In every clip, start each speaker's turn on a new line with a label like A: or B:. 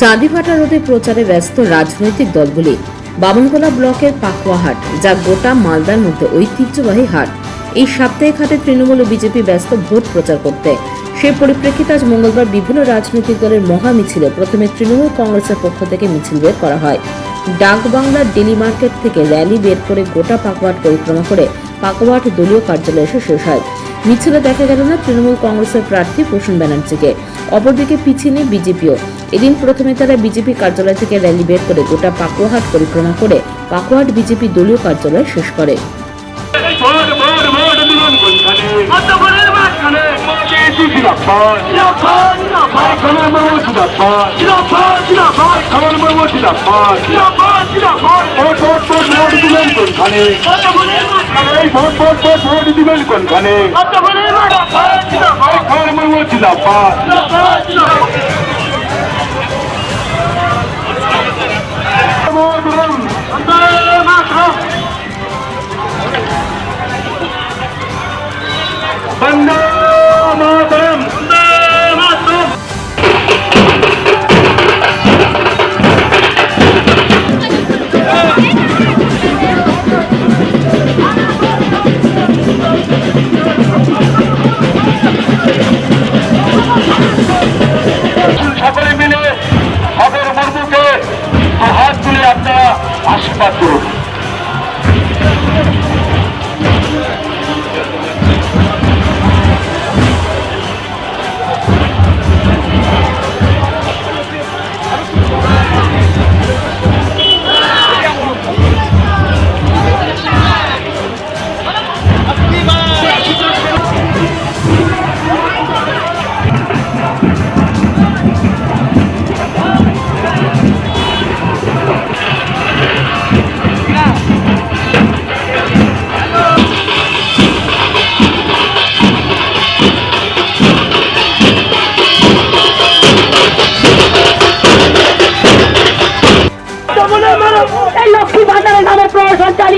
A: চাঁদিপাটা রোদে প্রচারে ব্যস্ত রাজনৈতিক দলগুলি। বামনগোলা ব্লকের পাকুয়াহাট যা গোটা মালদার মধ্যে ঐতিহ্যবাহী হাট। এই সাপ্তাহিক হাটে তৃণমূল ও বিজেপি ব্যস্ত ভোট প্রচার করতে। সেই পরিপ্রেক্ষিতে আজ মঙ্গলবার বিভিন্ন রাজনৈতিক দলের মহা মিছিলে প্রথমে তৃণমূল কংগ্রেসের পক্ষ থেকে মিছিল বের করা হয়। ডাক বাংলার ডেলি মার্কেট থেকে র্যালি বের করে গোটা পাকুয়াট পরিক্রমা করে পাকুয়াট দলীয় কার্যালয়ে এসে শেষ হয়। মিছিলে দেখা গেল না তৃণমূল কংগ্রেসের প্রার্থী প্রসূন ব্যানার্জিকে। অপরদিকে পিছিয়ে নেই বিজেপিও। এদিন প্রথমে তারা বিজেপি কার্যালয় থেকে র্যালি বের করে গোটা পাকুয়াহাট পরিক্রমা করে পাকুয়াহাট বিজেপি দলীয় কার্যালয় শেষ করে।
B: কোনখানে?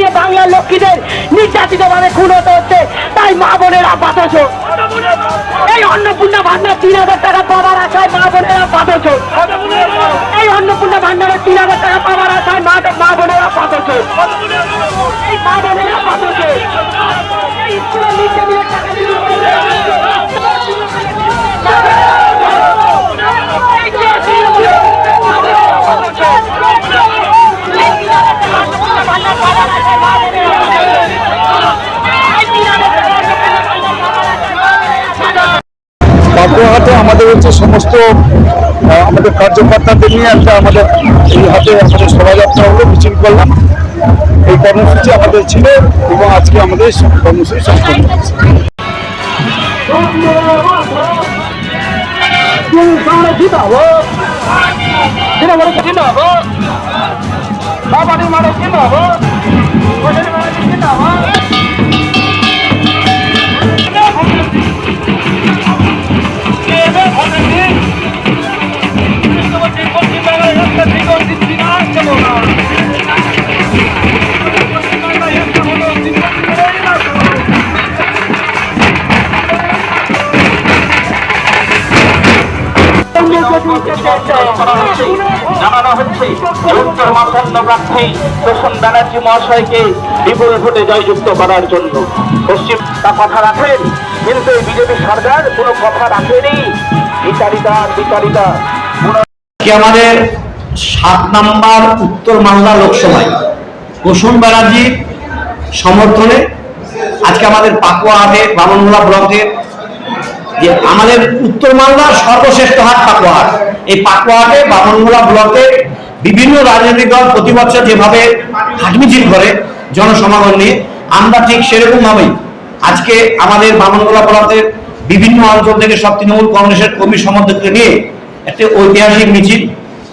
C: চালিয়ে বাংলার লক্ষ্মীদের নির্যাতিত ভাবে খুন হতে হচ্ছে, তাই মা বোনেরা বাতাস এই অন্নপূর্ণা ভান্ডার তিন হাজার টাকা পাওয়ার আশায় মা বোনেরা বাতাস এই অন্নপূর্ণা ভান্ডারের তিন হাজার টাকা পাওয়ার আশায় মা মা বোনেরা বাতাস
D: আমাদের হচ্ছে সমস্ত আমাদের কার্যকর্তাদের নিয়ে একটা আমাদের এই হাটে আমাদের শোভাযাত্রা হলো, মিছিল করলাম। এই কর্মসূচি আমাদের ছিল এবং আজকে আমাদের কর্মসূচি সম্পন্ন হয়েছে।
E: ওদের
F: বিপুল ভোটে জয়যুক্ত করার জন্য পশ্চিম তা কথা রাখেন কিন্তু এই বিজেপি সরকার কোনো কথা রাখেনি বিচারিতা
G: আজকে আমাদের সাত নাম্বার উত্তর মালদা লোকসভায়? কুসুম ব্যানার্জির সমর্থনে আজকে আমাদের পাকুয়াহাটে বামনগোলা ব্লকের যে আমাদের উত্তর মালদার সর্বশ্রেষ্ঠ হাট পাকুয়াহাট এই পাকুয়াহাটে বামনগোলা ব্লকে বিভিন্ন রাজনৈতিক দল প্রতি বছর যেভাবে হাট মিছিল করে জনসমাগম নিয়ে, আমরা ঠিক সেরকম ভাবেই আজকে আমাদের বামনগোলা ব্লকের বিভিন্ন অঞ্চল থেকে সব তৃণমূল কংগ্রেসের কর্মী সমর্থককে নিয়ে একটি ঐতিহাসিক মিছিল,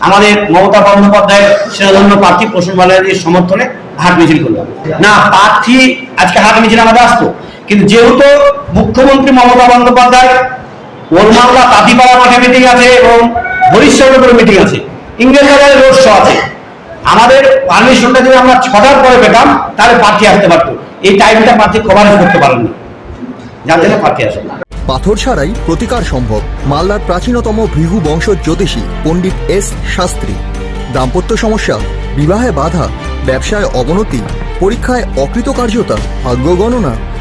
G: আমাদের মমতা বন্দ্যোপাধ্যায়ের সেরাধন্য প্রার্থী প্রসন্ন ব্যানার্জির সমর্থনে হাট মিছিল করলাম। না, প্রার্থী আজকে হাট মিছিল আমাদের আসতো। কিন্তু যেহেতু মুখ্যমন্ত্রী মমতা বন্দ্যোপাধ্যায় ওলমাল্লা তাঁতিপাড়া মাঠে মিটিং আছে এবং হরিশ্চন্দ্রপুরে মিটিং আছে ইংরেজ বাজারে রোড শো আছে। আমাদের পারমিশনটা যদি আমরা ছটার পরে পেতাম, তাহলে প্রার্থী আসতে পারতো। এই টাইমটা প্রার্থী কভারেজ করতে পারেননি। যার জন্য আসে
H: পাথর ছাড়াই প্রতিকার সম্ভব মালদার প্রাচীনতম ভৃহু বংশ জ্যোতিষী পণ্ডিত এস শাস্ত্রী। দাম্পত্য সমস্যা, বিবাহে বাধা, ব্যবসায় অবনতি, পরীক্ষায় অকৃতকার্যতা, ভাগ্য গণনা